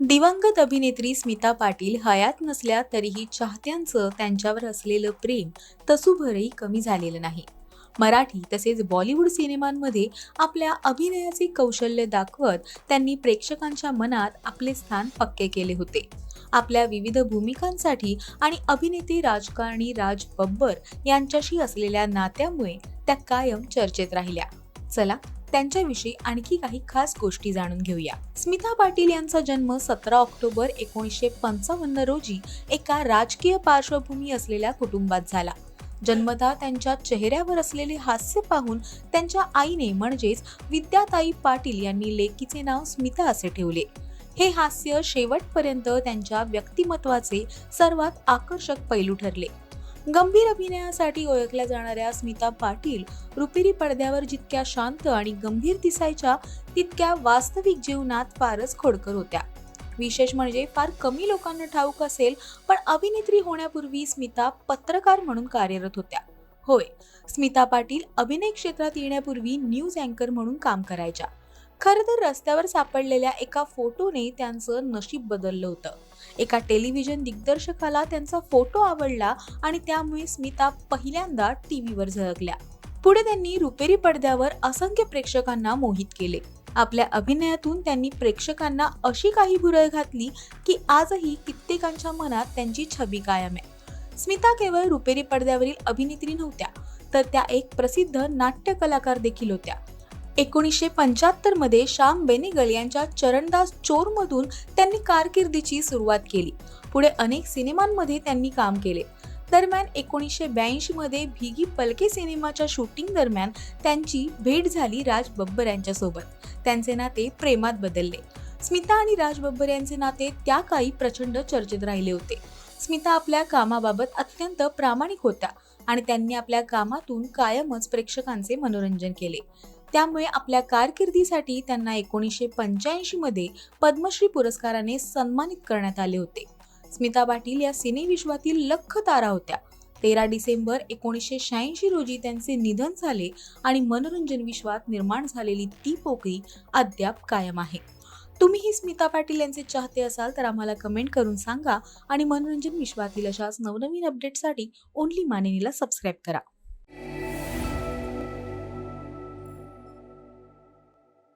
दिवंगत अभिनेत्री स्मिता पाटील हयात नसल्या तरीही चाहत्यांचं त्यांच्यावर असलेलं प्रेम तसूभरही कमी झालेलं नाही. मराठी तसेच बॉलिवूड सिनेमांमध्ये आपल्या अभिनयाचे कौशल्य दाखवत त्यांनी प्रेक्षकांच्या मनात आपले स्थान पक्के केले होते. आपल्या विविध भूमिकांसाठी आणि अभिनेते राजकारणी राज बब्बर यांच्याशी असलेल्या नात्यामुळे त्या कायम चर्चेत राहिल्या. चला त्यांच्याविषयी आणखी काही खास गोष्टी जाणून घेऊया. स्मिता पाटील यांचा जन्म सतरा ऑक्टोबर एकोणीसशे पंचावन्न रोजी एका राजकीय पार्श्वभूमी असलेल्या कुटुंबात झाला. जन्मतः त्यांच्या चेहऱ्यावर असलेले हास्य पाहून त्यांच्या आईने म्हणजेच विद्याताई पाटील यांनी लेकीचे नाव स्मिता असे ठेवले. हे हास्य शेवटपर्यंत त्यांच्या व्यक्तिमत्वाचे सर्वात आकर्षक पैलू ठरले. गंभीर अभिनयासाठी ओळखल्या जाणाऱ्या स्मिता पाटील रुपेरी पडद्यावर जितक्या शांत आणि गंभीर दिसायच्या तितक्या वास्तविक जीवनात फारच खोडकर होत्या. विशेष म्हणजे फार कमी लोकांना ठाऊक असेल पण अभिनेत्री होण्यापूर्वी स्मिता पत्रकार म्हणून कार्यरत होत्या. होय स्मिता पाटील अभिनय क्षेत्रात येण्यापूर्वी न्यूज अँकर म्हणून काम करायच्या. खरं तर रस्त्यावर सापडलेल्या एका फोटोने त्यांचं नशीब बदललं होतं. एका टेलिव्हिजन दिग्दर्शकाला त्यांचा फोटो आवडला आणि त्यामुळे स्मिता पहिल्यांदा टीव्हीवर झळकल्या. पुढे त्यांनी रुपेरी पडद्यावर असंख्य प्रेक्षकांना मोहित केले. आपल्या अभिनयातून त्यांनी प्रेक्षकांना अशी काही भुरळ घातली की आजही कित्येकांच्या मनात त्यांची छबी कायम आहे. स्मिता केवळ रुपेरी पडद्यावरील अभिनेत्री नव्हत्या तर त्या एक प्रसिद्ध नाट्य कलाकार देखील होत्या. एकोणीसशे पंच्याहत्तरमध्ये श्याम बेनेगल यांच्या चरणदास चोरमधून त्यांनी कारकिर्दीची सुरुवात केली. पुढे अनेक सिनेमांमध्ये त्यांनी काम केले. दरम्यान एकोणीसशे ब्याऐंशी मध्ये भिगी पलके सिनेमाच्या शूटिंग दरम्यान त्यांची भेट झाली राज बब्बर यांच्यासोबत. त्यांचे नाते प्रेमात बदलले. स्मिता आणि राज बब्बर यांचे नाते त्या काळी प्रचंड चर्चेत राहिले होते. स्मिता आपल्या कामाबाबत अत्यंत प्रामाणिक होत्या आणि त्यांनी आपल्या कामातून कायमच प्रेक्षकांचे मनोरंजन केले. त्यामुळे आपल्या कारकिर्दीसाठी त्यांना एकोणीसशे पंच्याऐंशीमध्ये पद्मश्री पुरस्काराने सन्मानित करण्यात आले होते. स्मिता पाटील या सिनेविश्वातील लख तारा होत्या. तेरा डिसेंबर एकोणीसशे शहाऐंशी रोजी त्यांचे निधन झाले आणि मनोरंजन विश्वात निर्माण झालेली ती पोकळी अद्याप कायम आहे. तुम्हीही स्मिता पाटील यांचे चाहते असाल तर आम्हाला कमेंट करून सांगा आणि मनोरंजन विश्वातील अशाच नवनवीन अपडेटसाठी ओनली मानिनीला सबस्क्राईब करा.